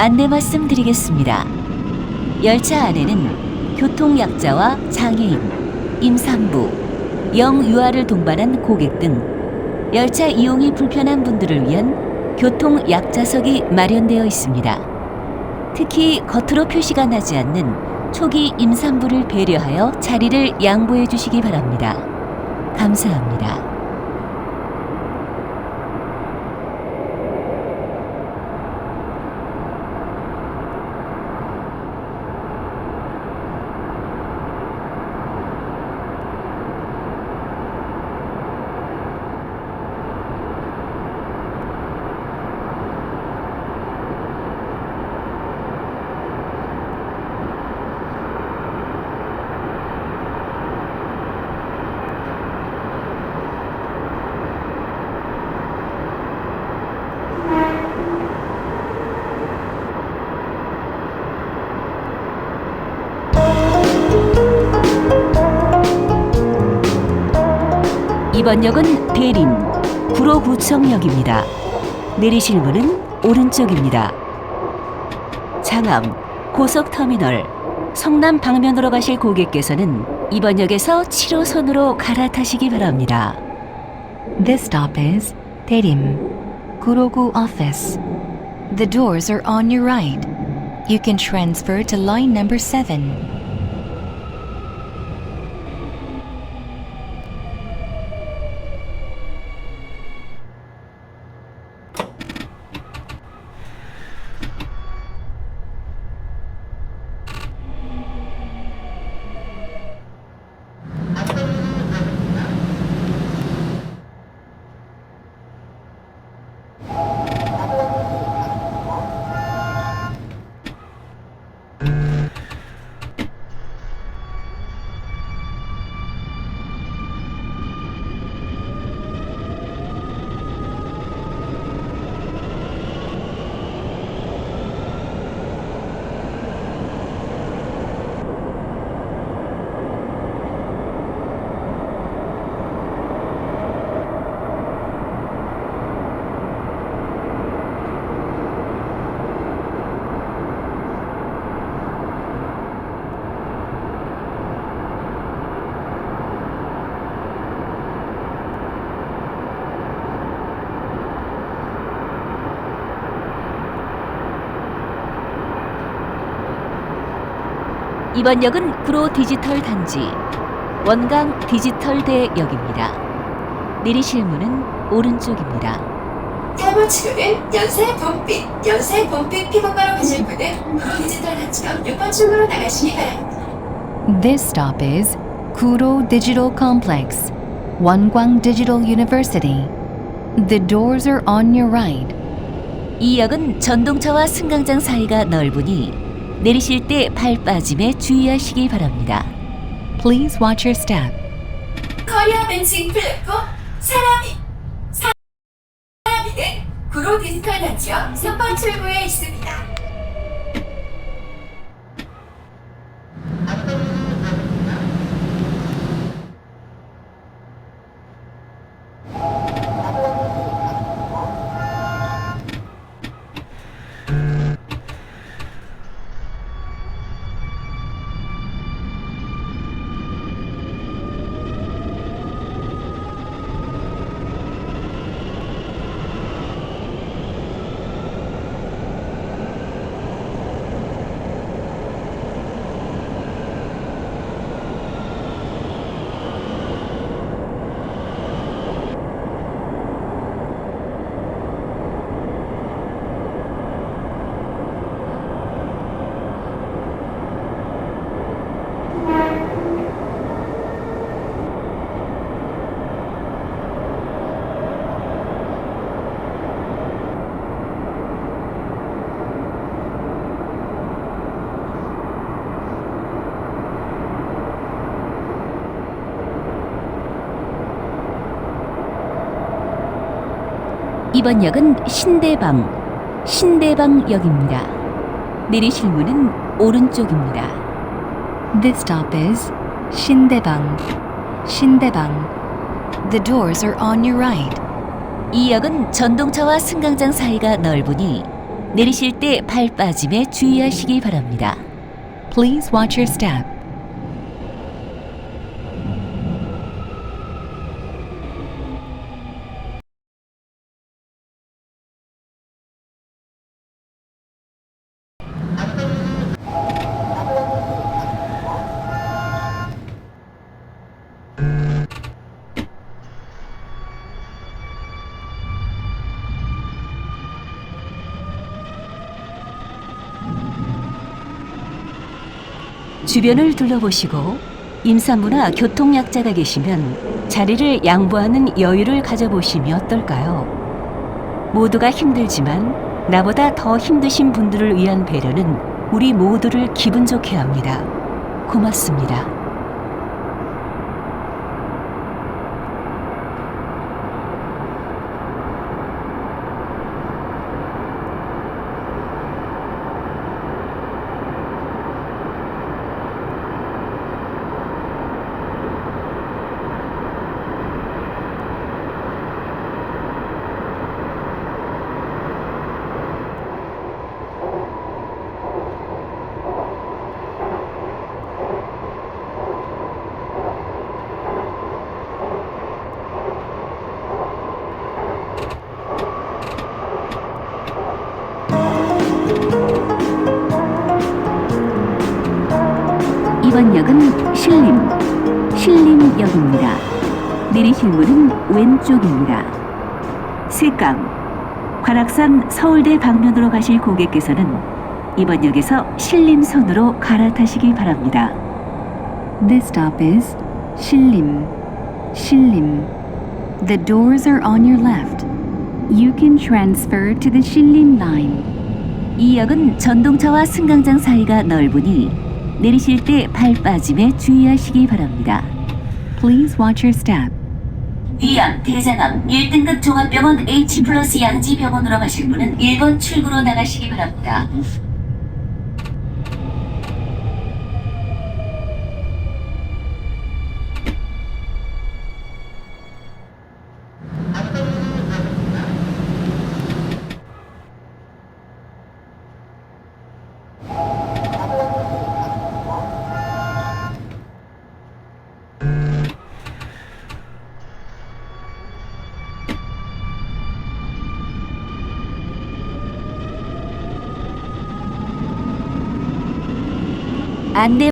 안내 말씀드리겠습니다. 열차 안에는 교통약자와 장애인, 임산부, 영유아를 동반한 고객 등 열차 이용이 불편한 분들을 위한 교통약자석이 마련되어 있습니다. 특히 겉으로 표시가 나지 않는 초기 임산부를 배려하여 자리를 양보해 주시기 바랍니다. 감사합니다. 이번 역은 대림 구로구청역입니다. 내리실 문은 오른쪽입니다. 장암 고속터미널 성남 방면으로 가실 고객께서는 이번 역에서 7호선으로 갈아타시기 바랍니다. This stop is Terim, Kurogu Office. The doors are on your right. You can transfer to line number 7. 이번 역은 구로 디지털 단지 원강 디지털대 역입니다. 내리실 문은 오른쪽입니다. 탈모 치료는 연세 봄빛, 연세 봄빛 피부과로 가실 분은 디지털 단지점 6번 출구로 나가시기 바랍니다. This stop is Kuro Digital Complex, Digital University. The doors are on your right. 이 역은 전동차와 승강장 사이가 넓으니 내리실 때 발 빠짐에 주의하시기 바랍니다. Please watch your step. 커리어 벤칭 플랫폼 사람이 사람이는 구로 디지털 단지점 3번 출구에 있습니다. 이번 역은 신대방 신대방역입니다. 내리실 문은 오른쪽입니다. This stop is Shindebang, Shindebang. The doors are on your right. 이 역은 전동차와 승강장 사이가 넓으니 내리실 때 발 빠짐에 주의하시기 바랍니다. Please watch your step. 주변을 둘러보시고 임산부나 교통약자가 계시면 자리를 양보하는 여유를 가져보시면 어떨까요? 모두가 힘들지만 나보다 더 힘드신 분들을 위한 배려는 우리 모두를 기분 좋게 합니다. 고맙습니다. 이번 역은 신림, 신림역입니다. 내리실 문은 왼쪽입니다. 색강, 관악산 서울대 방면으로 가실 고객께서는 이번 역에서 신림선으로 갈아타시기 바랍니다. This stop is Shillim. Shillim. The doors are on your left. You can transfer to the Shillim line. 이 역은 전동차와 승강장 사이가 넓으니 내리실 때 발 빠짐에 주의하시기 바랍니다. Please watch your step. 위암, 대장암, 1등급 종합병원 H 플러스 양지병원으로 가실 분은 1번 출구로 나가시기 바랍니다. 안내